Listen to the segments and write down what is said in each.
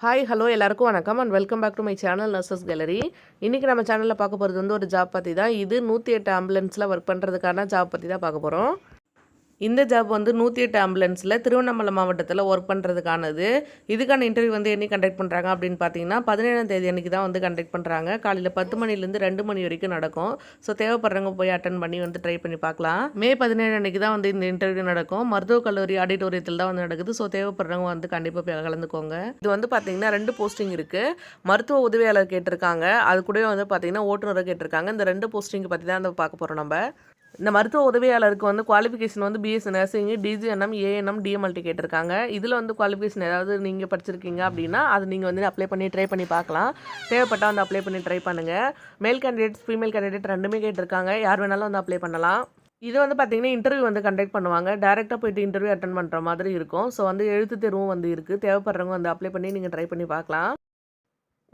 Hi hello எல்லாருக்கும் வணக்கம் and welcome back to my channel nurses gallery இன்றைக்கி நம்ம சேனலில் பார்க்க போகிறது வந்து ஒரு ஜாப் பற்றி தான் இது நூற்றி எட்டு ஆம்புலன்ஸில் ஒர்க் பண்ணுறதுக்கான ஜாப் பற்றி தான் பார்க்க போகிறோம் இந்த ஜாப் வந்து நூற்றி எட்டு ஆம்புலன்ஸில் திருவண்ணாமலை மாவட்டத்தில் ஒர்க் பண்ணுறதுக்கானது இதுக்கான இன்டர்வியூ வந்து என்னைக்கு கண்டக்ட் பண்ணுறாங்க அப்படின்னு பார்த்தீங்கன்னா பதினேழாம் தேதி அன்றைக்கி தான் வந்து கண்டக்ட் பண்ணுறாங்க காலையில் பத்து மணிலேருந்து ரெண்டு மணி வரைக்கும் நடக்கும். ஸோ தேவைப்படுறவங்க போய் அட்டன் பண்ணி வந்து ட்ரை பண்ணி பார்க்கலாம். மே பதினேழு அன்றைக்கி தான் வந்து இந்த இன்டர்வியூ நடக்கும். மருத்துவக் கல்லூரி ஆடிட்டோரியத்தில் தான் வந்து நடக்குது. ஸோ தேவைப்படுறவங்க வந்து கண்டிப்பாக போய் கலந்துக்கோங்க. இது வந்து பார்த்தீங்கன்னா ரெண்டு போஸ்டிங் இருக்குது மருத்துவ உதவியாளர் கேட்டிருக்காங்க. அது கூடவே வந்து பார்த்தீங்கன்னா ஓட்டுநரை கேட்டிருக்காங்க. இந்த ரெண்டு போஸ்டிங்கை பற்றி தான் வந்து பார்க்க போகிறோம் நம்ம. இந்த மருத்துவ உதவியாளருக்கு வந்து குவாலிஃபிகேஷன் வந்து BS nursing DGNM ANM DMLT கேட்டிருக்காங்க. இதில் வந்து குவாலிஃபிகேஷன் ஏதாவது நீங்கள் படிச்சிருக்கீங்க அப்படின்னா அது நீங்கள் வந்து அப்ளை பண்ணி ட்ரை பண்ணி பார்க்கலாம். தேவைப்பட்டால் வந்து அப்ளை பண்ணி ட்ரை பண்ணுங்கள் மேல் கேண்டிடேட்ஸ் ஃபீமேல் கேண்டிடேட் ரெண்டுமே கேட்டிருக்காங்க. யார் வேணாலும் வந்து அப்ளை பண்ணலாம். இது வந்து பார்த்தீங்கன்னா இன்டர்வியூ வந்து கண்டக்ட் பண்ணுவாங்க. டேரெக்டாக போயிட்டு இன்டர்வியூ அட்டன் பண்ணுற மாதிரி இருக்கும். ஸோ வந்து எழுத்து தேர்வும் வந்து இருக்குது தேவைப்படுறவங்க வந்து அப்ளை பண்ணி நீங்கள் ட்ரை பண்ணி பார்க்கலாம்.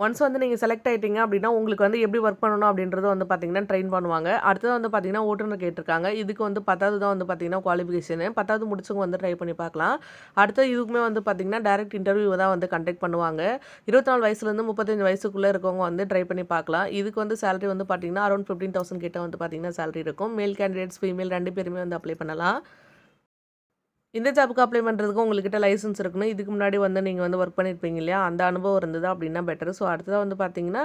ஒன்ஸ் வந்து நீங்கள் செலக்ட் ஆகிட்டீங்க அப்படின்னா உங்களுக்கு வந்து எப்படி ஒர்க் பண்ணணும் அப்படின்றது வந்து பார்த்தீங்கன்னா ட்ரெயின் பண்ணுவாங்க. அடுத்தது வந்து பார்த்தீங்கன்னா ஓட்டுநர் கேட்டிருக்காங்க. இதுக்கு வந்து பத்தாவது தான் வந்து பார்த்தீங்கன்னா குவாலிஃபிகேஷனு பத்தாவது முடிச்சவங்க வந்து ட்ரை பண்ணி பார்க்கலாம். அடுத்தது இதுக்குமே வந்து பார்த்தீங்கன்னா டேரக்ட் இன்டர்வியூ தான் வந்து கண்டக்ட் பண்ணுவாங்க. இருபத்தி நாலு வயசுலேருந்து முப்பத்தஞ்சு வயசுக்குள்ளே இருக்கவங்க வந்து ட்ரை பண்ணி பார்க்கலாம். இதுக்கு வந்து சேலரி வந்து பார்த்தீங்கன்னா அரௌண்ட் ஃபிஃப்டீன் தௌசண்ட் கிட்ட வந்து பார்த்தீங்கன்னா சேலரி இருக்கும். மேல் கேண்டிடேட்ஸ் ஃபீமேல் ரெண்டு பேருமே வந்து அப்ளை பண்ணலாம். இந்த ஜாப்புக்கு அப்ளை பண்ணுறதுக்கு உங்கள்கிட்ட லைசன்ஸ் இருக்கணும். இதுக்கு முன்னாடி வந்து நீங்கள் வந்து ஒர்க் பண்ணியிருப்பீங்க இல்லையா? அந்த அனுபவம் இருந்தது அப்படின்னா பெட்டர் ஸோ அடுத்ததாக வந்து பார்த்தீங்கன்னா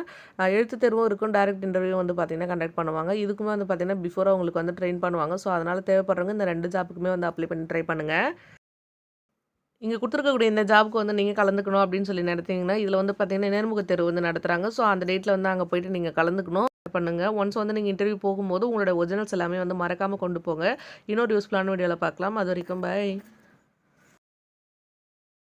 எழுத்து தேர்வும் இருக்கும். டேரக்ட் இன்டர்வியூ வந்து பார்த்தீங்கன்னா கண்டக்ட் பண்ணுவாங்க. இதுக்குமே வந்து பார்த்தீங்கன்னா பிஃபோராக உங்களுக்கு வந்து ட்ரெயின் பண்ணுவாங்க. ஸோ அதனால் தேவைப்படுறவங்க இந்த ரெண்டு ஜாப்புக்குமே வந்து அப்ளை பண்ணி ட்ரை பண்ணுங்கள் இங்கே கொடுத்துருக்கக்கூடிய இந்த ஜாபுக்கு வந்து நீங்கள் கலந்துக்கணும் அப்படின்னு சொல்லி நடத்தீங்கன்னா இதில் வந்து பார்த்தீங்கன்னா நேர்முக தேர்வு வந்து நடத்துகிறாங்க ஸோ அந்த டேட்டில் வந்து அங்கே போயிட்டு நீங்கள் கலந்துக்கணும். பண்ணுங்கள் ஒன்ஸ் வந்து நீங்கள் இன்டர்வியூ போகும்போது உங்களோட ஒரிஜினல்ஸ் எல்லாமே வந்து மறக்காமல் கொண்டு போங்க. இன்னொரு யூஸ்ஃபுல்லான வீடியோவில் பார்க்கலாம். அது வரைக்கும் பை